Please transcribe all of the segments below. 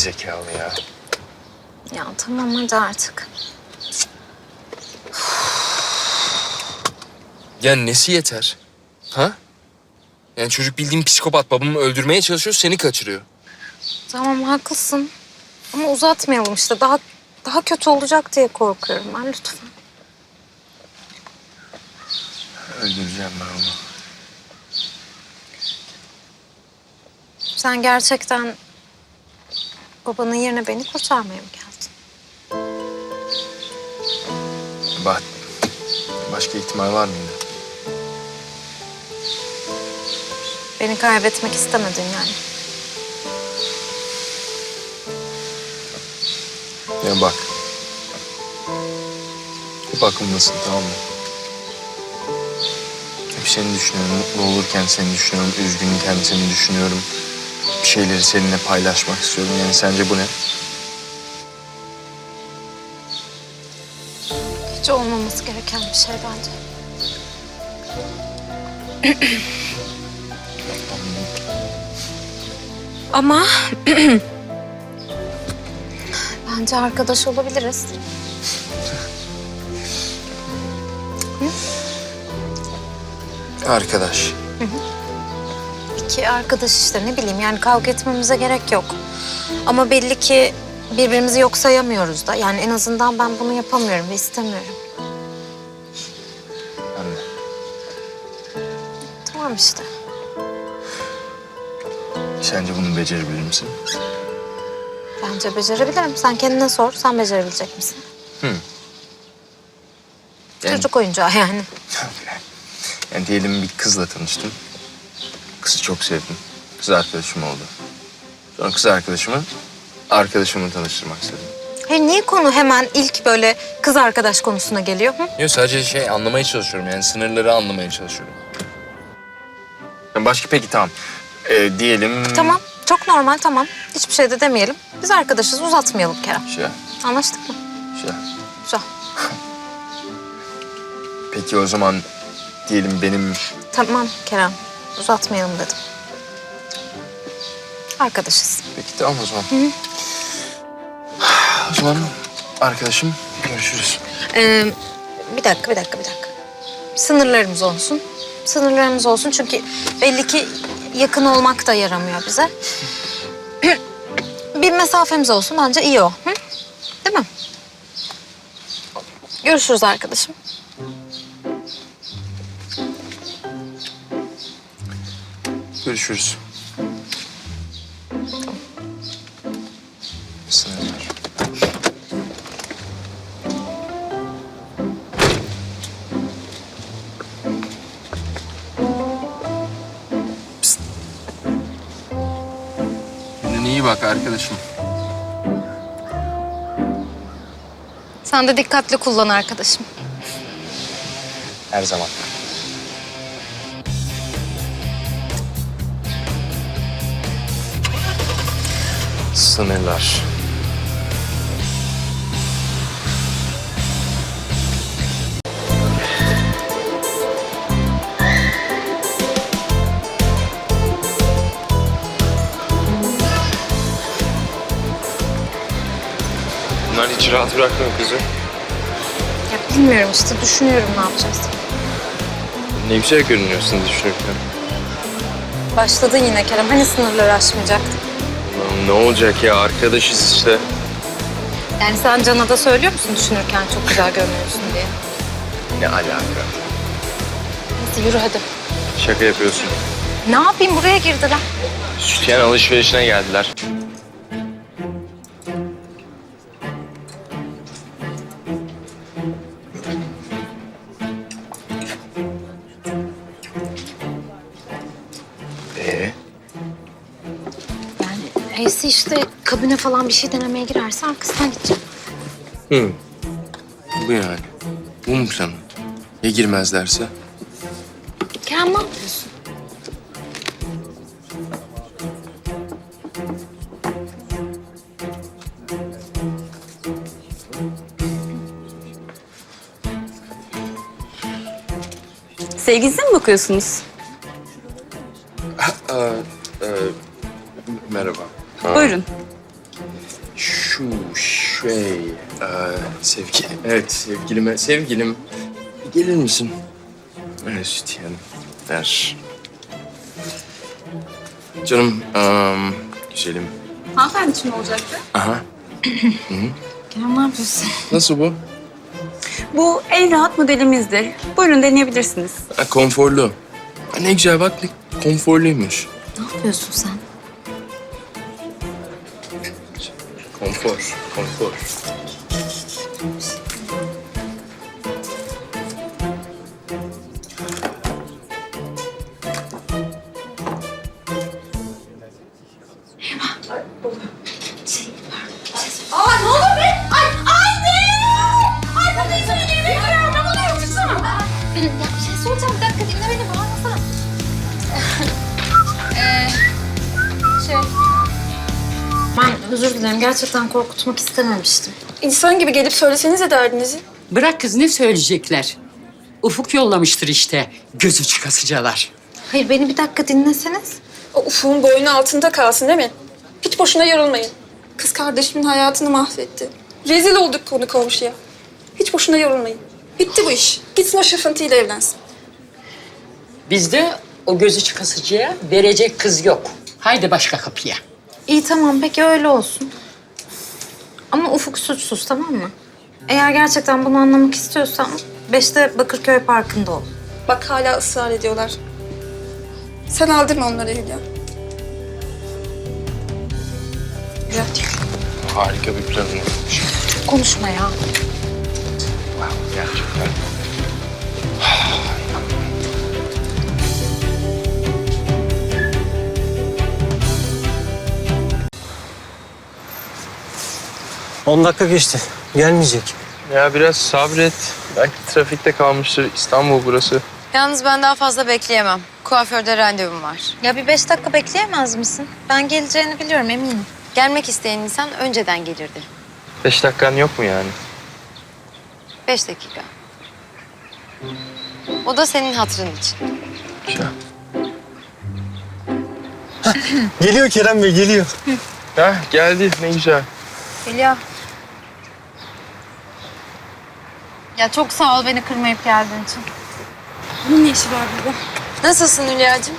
zekalı ya. Ya tamam hadi artık. Ya nesi yeter? Ha? Yani çocuk bildiğin psikopat babamı öldürmeye çalışıyor seni kaçırıyor. Tamam haklısın. Ama uzatmayalım işte. Daha daha kötü olacak diye korkuyorum ben lütfen. Öldüreceğim ben onu. Sen gerçekten babanın yerine beni kurtarmaya mı geldin? Bak, başka ihtimal var mıydı? Beni kaybetmek istemedin yani. Ya bak. Hep aklımdasın tamam mı? Hep seni düşünüyorum. Mutlu olurken seni düşünüyorum. Üzgünken seni düşünüyorum. Bir şeyleri seninle paylaşmak istiyorum. Yani sence bu ne? Hiç olmaması gereken bir şey bence. Ama bence arkadaş olabiliriz. Arkadaş. İki arkadaş işte ne bileyim yani kavga etmemize gerek yok. Ama belli ki birbirimizi yok sayamıyoruz da. Yani en azından ben bunu yapamıyorum ve istemiyorum. De. Tamam işte. Sence bunu becerebilir misin? Bence becerebilirim. Sen kendine sor. Sen becerebilecek misin? Yani, Çocuk oyuncağı yani. yani diyelim bir kızla tanıştım. Kızı çok sevdim. Kız arkadaşım oldu. Sonra kız arkadaşımı arkadaşımı tanıştırmak istedim. Hayır niye konu hemen ilk böyle kız arkadaş konusuna geliyor? Hı? Yok sadece şey anlamaya çalışıyorum yani sınırları anlamaya çalışıyorum. Yani başka peki tamam. Ee, diyelim... Tamam. Çok normal tamam. Hiçbir şey de demeyelim. Biz arkadaşız uzatmayalım Kerem. Şey, Anlaştık mı? şey. Güzel. Peki o zaman diyelim benim... Tamam Kerem. Uzatmayalım dedim. Arkadaşız. Peki tamam o zaman. O zaman arkadaşım görüşürüz. Ee, bir dakika, bir dakika, bir dakika. Sınırlarımız olsun. Sınırlarımız olsun çünkü belli ki yakın olmak da yaramıyor bize. bir mesafemiz olsun bence iyi o. Hı? Değil mi? Görüşürüz arkadaşım. Görüşürüz. Sınırlar. Psst. Kendine iyi bak arkadaşım. Sen de dikkatli kullan arkadaşım. Her zaman. Sınırlar. Bunlar hiç rahat bırakmıyor kızı. Ya bilmiyorum işte düşünüyorum ne yapacağız. Ne güzel görünüyorsun düşünürken. Başladın yine Kerem. Hani sınırları aşmayacaktık? Ne olacak ya arkadaşız işte. Yani sen Can'a da söylüyor musun düşünürken çok güzel görünüyorsun diye? Ne alaka? Neyse yürü hadi. Şaka yapıyorsun. Ne yapayım buraya girdiler. Sütyen alışverişine geldiler. Eysi işte kabine falan bir şey denemeye girerse arkasından gideceğim. Hı. Bu yani. Bu mu planın? Ya girmezlerse? Kerem ne yapıyorsun? Sevgilinize mi bakıyorsunuz? Evet sevgilime... Sevgilim gelir misin? Evet yani der. Canım, um, güzelim. Hanımefendi için olacaktı. Aha. Kerem ne yapıyorsun? Nasıl bu? Bu en rahat modelimizdir. Buyurun deneyebilirsiniz. Ha, konforlu. Ha, ne güzel bak ne konforluymuş. Ne yapıyorsun sen? Konfor, konfor. Özür dilerim. Gerçekten korkutmak istememiştim. İnsan gibi gelip söylesenize derdinizi. Bırak kız ne söyleyecekler? Ufuk yollamıştır işte gözü çıkasıcalar. Hayır beni bir dakika dinleseniz. O ufuğun boynu altında kalsın değil mi? Hiç boşuna yorulmayın. Kız kardeşimin hayatını mahvetti. Rezil olduk konu komşuya. Hiç boşuna yorulmayın. Bitti bu iş. Gitsin o şıfıntıyla evlensin. Bizde o gözü çıkasıcıya verecek kız yok. Haydi başka kapıya. İyi tamam peki öyle olsun. Ama Ufuk suçsuz tamam mı? Eğer gerçekten bunu anlamak istiyorsan beşte Bakırköy Parkı'nda ol. Bak hala ısrar ediyorlar. Sen aldırma onları Hülya. Güzel. Harika bir planın olmuş. Konuşma ya. Wow, gerçekten. On dakika geçti. Gelmeyecek. Ya biraz sabret. Belki trafikte kalmıştır. İstanbul burası. Yalnız ben daha fazla bekleyemem. Kuaförde randevum var. Ya bir beş dakika bekleyemez misin? Ben geleceğini biliyorum eminim. Gelmek isteyen insan önceden gelirdi. Beş dakikan yok mu yani? Beş dakika. O da senin hatırın için. Güzel. Geliyor Kerem Bey, geliyor. Ha geldi ne güzel. Hülya. Ya çok sağ ol beni kırmayıp geldiğin için. Bunun ne işi var burada? Nasılsın Hülya'cığım?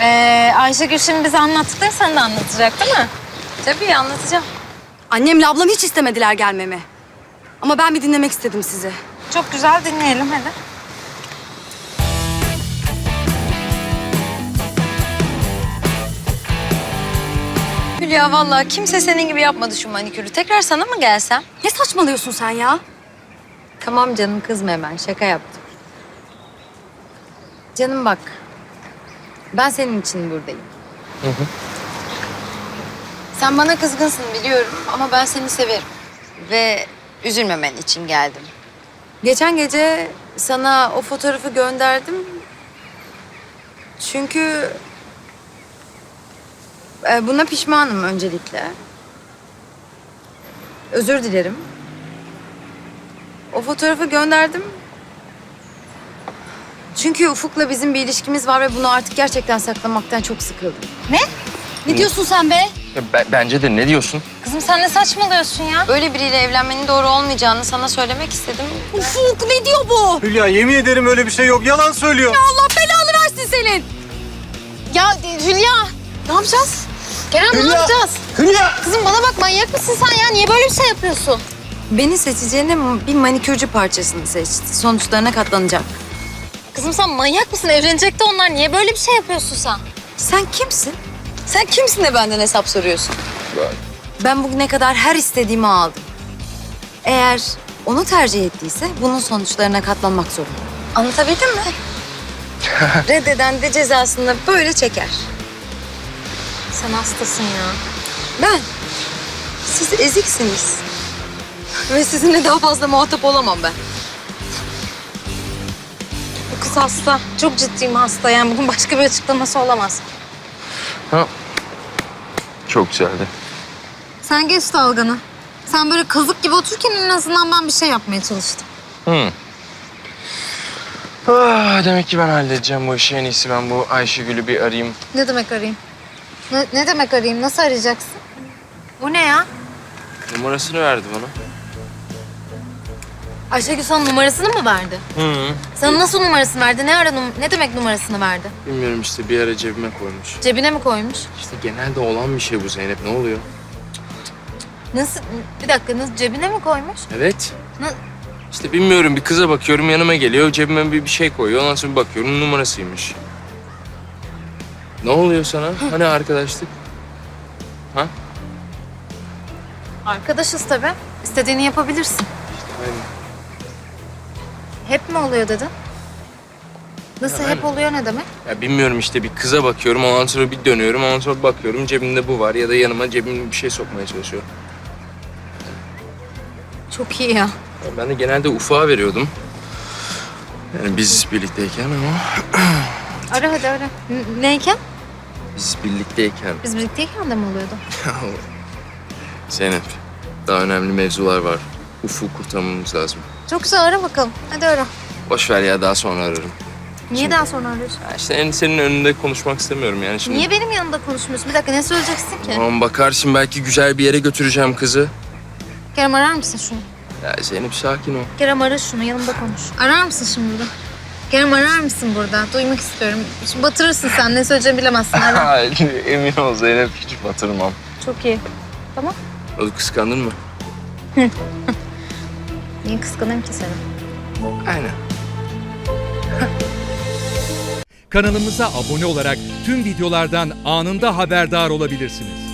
Ee, Ayşegül şimdi bize anlattıkları sana da anlatacak değil mi? Tabii anlatacağım. Annemle ablam hiç istemediler gelmemi. Ama ben bir dinlemek istedim sizi. Çok güzel dinleyelim hadi. Hülya vallahi kimse senin gibi yapmadı şu manikürü. Tekrar sana mı gelsem? Ne saçmalıyorsun sen ya? Tamam canım kızma hemen. Şaka yaptım. Canım bak. Ben senin için buradayım. Sen bana kızgınsın biliyorum ama ben seni severim. Ve üzülmemen için geldim. Geçen gece sana o fotoğrafı gönderdim. Çünkü e, buna pişmanım öncelikle. Özür dilerim. O fotoğrafı gönderdim. Çünkü Ufuk'la bizim bir ilişkimiz var ve bunu artık gerçekten saklamaktan çok sıkıldım. Ne diyorsun sen be? Ya, be- bence de ne diyorsun? Kızım sen ne saçmalıyorsun ya? Böyle biriyle evlenmenin doğru olmayacağını sana söylemek istedim. Ufuk ne diyor bu? Hülya yemin ederim öyle bir şey yok. Yalan söylüyor. Allah belanı versin senin. Ya Hülya ne yapacağız? Kerem ne yapacağız? Hülya! Kızım bana bak manyak mısın sen ya? Niye böyle bir şey yapıyorsun? Beni seçeceğine bir manikürcü parçasını seçti. Sonuçlarına katlanacak. Kızım sen manyak mısın? Evlenecekti onlar. Niye böyle bir şey yapıyorsun sen? Sen kimsin? Sen kimsin de benden hesap soruyorsun? Ben bugüne kadar her istediğimi aldım. Eğer onu tercih ettiyse bunun sonuçlarına katlanmak zorunda. Anlatabildim mi? Reddeden de cezasını böyle çeker. Sen hastasın ya. Ben. Siz eziksiniz. Ve sizinle daha fazla muhatap olamam ben. Bu kız hasta. Çok ciddiyim hasta yani bunun başka bir açıklaması olamaz. Ha. Çok güzeldi. Sen geç dalganı. Sen böyle kazık gibi otururken en azından ben bir şey yapmaya çalıştım. Hı. Ah, demek ki ben halledeceğim bu işi. En iyisi ben bu Ayşegül'ü bir arayayım. Ne demek arayayım? Ne, ne demek arayayım? Nasıl arayacaksın? Bu ne ya? Numarasını verdi bana. Ayşegül sana numarasını mı verdi? Hı. Sana nasıl numarasını verdi? Ne ara num- ne demek numarasını verdi? Bilmiyorum işte bir ara cebime koymuş. Cebine mi koymuş? İşte genelde olan bir şey bu Zeynep. Ne oluyor? Nasıl? Bir dakika nasıl cebine mi koymuş? Evet. Na- İşte bilmiyorum bir kıza bakıyorum yanıma geliyor cebime bir, bir şey koyuyor. Ondan sonra bir bakıyorum numarasıymış. Ne oluyor sana? Hani arkadaşlık? Ha? Arkadaşız tabii. İstediğini yapabilirsin. Aynen. Hep mi oluyor dedin? Nasıl hep oluyor ne demek? Ya bilmiyorum işte bir kıza bakıyorum ondan sonra bir dönüyorum ondan sonra bakıyorum cebimde bu var ya da yanıma cebimde bir şey sokmaya çalışıyor. Çok iyi ya. Ya Ben de genelde ufağa veriyordum. Yani biz birlikteyken ama Ara hadi ara. N- neyken? biz birlikteyken Biz birlikteyken de mi oluyordu? Zeynep daha önemli mevzular var. Ufu kurtarmamız lazım. Çok güzel ara bakalım. Hadi ara. Boş ver ya daha sonra ararım. Niye daha sonra arıyorsun? Ya işte en senin önünde konuşmak istemiyorum yani şimdi. Niye benim yanımda konuşmuyorsun? Bir dakika ne söyleyeceksin ki? Tamam bakar şimdi belki güzel bir yere götüreceğim kızı. Kerem arar mısın şunu? Ya Zeynep sakin ol. Kerem ara şunu yanımda konuş. Arar mısın şimdi burada? Kerem arar mısın burada? Duymak istiyorum. Şimdi batırırsın sen ne söyleyeceğimi bilemezsin. Ara. Emin ol Zeynep hiç batırmam. Çok iyi. Tamam. Onu kıskandın mı? Niye kıskanayım ki seni? Aynen. Kanalımıza abone olarak tüm videolardan anında haberdar olabilirsiniz.